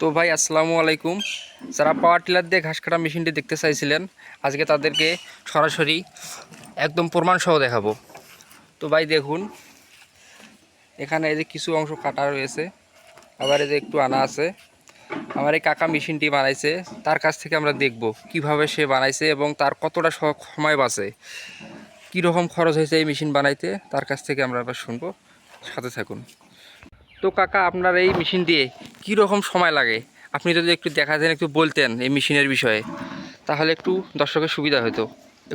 তো ভাই, আসসালামু আলাইকুম। যারা পাওয়ার টিলার দিয়ে ঘাস কাটা মেশিনটি দেখতে চাইছিলেন, আজকে তাদেরকে সরাসরি একদম প্রমাণ সহ দেখাবো। তো ভাই, দেখুন, এখানে এই যে কিছু অংশ কাটা রয়েছে, আবার এই যে একটু আনা আছে। আমার এই কাকা মেশিনটি বানাইছে, তার কাছ থেকে আমরা দেখব কীভাবে সে বানাইছে এবং তার কতটা সময় বাঁচে। কীরকম খরচ হয়েছে এই মেশিন বানাইতে, তার কাছ থেকে আমরা এবার শুনব। সাথে থাকুন। তো কাকা, আপনার এই মেশিন দিয়ে কী রকম সময় লাগে? আপনি যদি একটু দেখা দেখাতেন একটু বলতেন এই মেশিনের বিষয়ে তাহলে একটু দর্শকের সুবিধা হতো।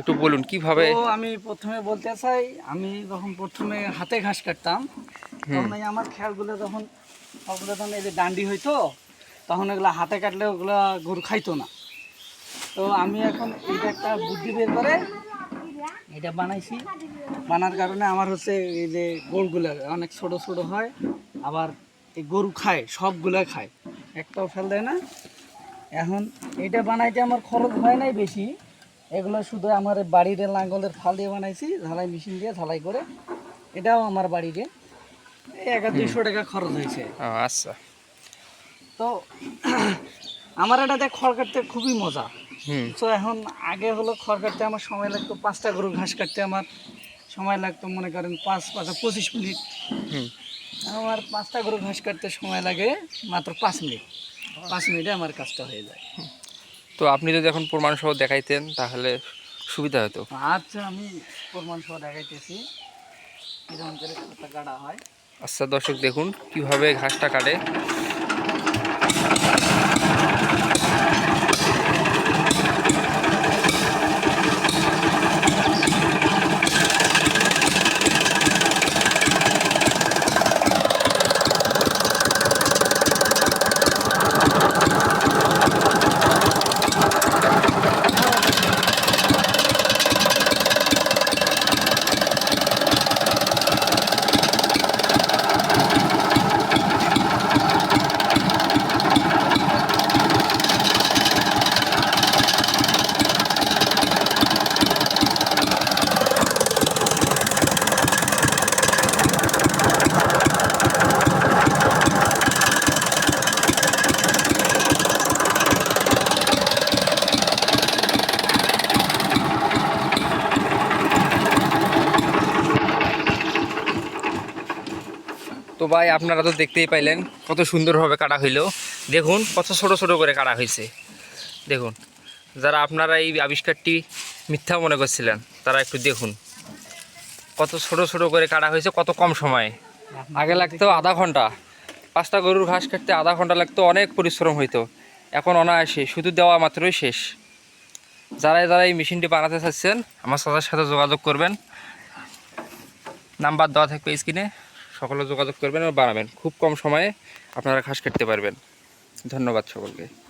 একটু বলুন কীভাবে আমি প্রথমে বলতে চাই আমি যখন প্রথমে হাতে ঘাস কাটতাম তখন আমার খেয়ালগুলো যখন তখন এই যে ডান্ডি হইতো তখন এগুলো হাতে কাটলে ওগুলো গরু খাইতো না। তো আমি এখন এটা একটা বুদ্ধি বের করে এটা বানাইছি। বানার কারণে আমার হচ্ছে এই যে গোলগুলো অনেক ছোট ছোট হয় আবার এই গরু খায় সবগুলা খায়। একটাও ফেল দেয় না। এখন এটা বানাইতে আমার খরচ হয় নাই বেশি। এগুলো শুধু আমার বাড়ির লাঙ্গলের ফাল দিয়ে বানাইছি ঝালাই মেশিন দিয়ে ঝালাই করে। এটাও আমার বাড়িতে। এই এক দুইশো টাকা খরচ হয়েছে। আচ্ছা। তো আমার এটাতে খড় কাটতে খুবই মজা। হুম। তো এখন আগে হলো খড় কাটতে আমার সময় লাগতো পাঁচটা গরু ঘাস কাটতে আমার সময় লাগতো মনে করেন পাঁচ পাঁচ পঁচিশ মিনিট। আমার পাঁচটা গরু ঘাস কাটতে সময় লাগে মাত্র পাঁচ মিনিট। পাঁচ মিনিটে আমার কাজটা হয়ে যায়। তো আপনি যদি এখন প্রমাণ সহ দেখাইতেন তাহলে সুবিধা হতো। আচ্ছা আমি প্রমাণ সহ দেখাইতেছি। এরকম করে কাটা হয়। আচ্ছা দর্শক দেখুন কীভাবে ঘাসটা কাটে। তো ভাই, আপনারা তো দেখতেই পাইলেন কত সুন্দরভাবে কাটা হইল। দেখুন, কত ছোট ছোট করে কাটা হয়েছে দেখুন, যারা আপনারা এই আবিষ্কারটি মিথ্যা মনে করছিলেন, তারা একটু দেখুন। কত ছোট ছোট করে কাটা হয়েছে কত কম সময়ে। আগে লাগতো আধা ঘণ্টা। পাঁচটা গরুর ঘাস কাটতে আধা ঘণ্টা লাগতো, অনেক পরিশ্রম হইতো। এখন অনায়াসে শুধু দেওয়া মাত্রই শেষ। যারা যারা এই মেশিনটি বানাতে চাচ্ছেন, আমার সাথে সাথে যোগাযোগ করবেন। নাম্বার দেওয়া থাকবে স্ক্রিনে। সকলে যোগাযোগ করবেন এবং বাড়াবেন। খুব কম সময়ে আপনারা ঘাস কাটতে পারবেন। ধন্যবাদ সকলকে।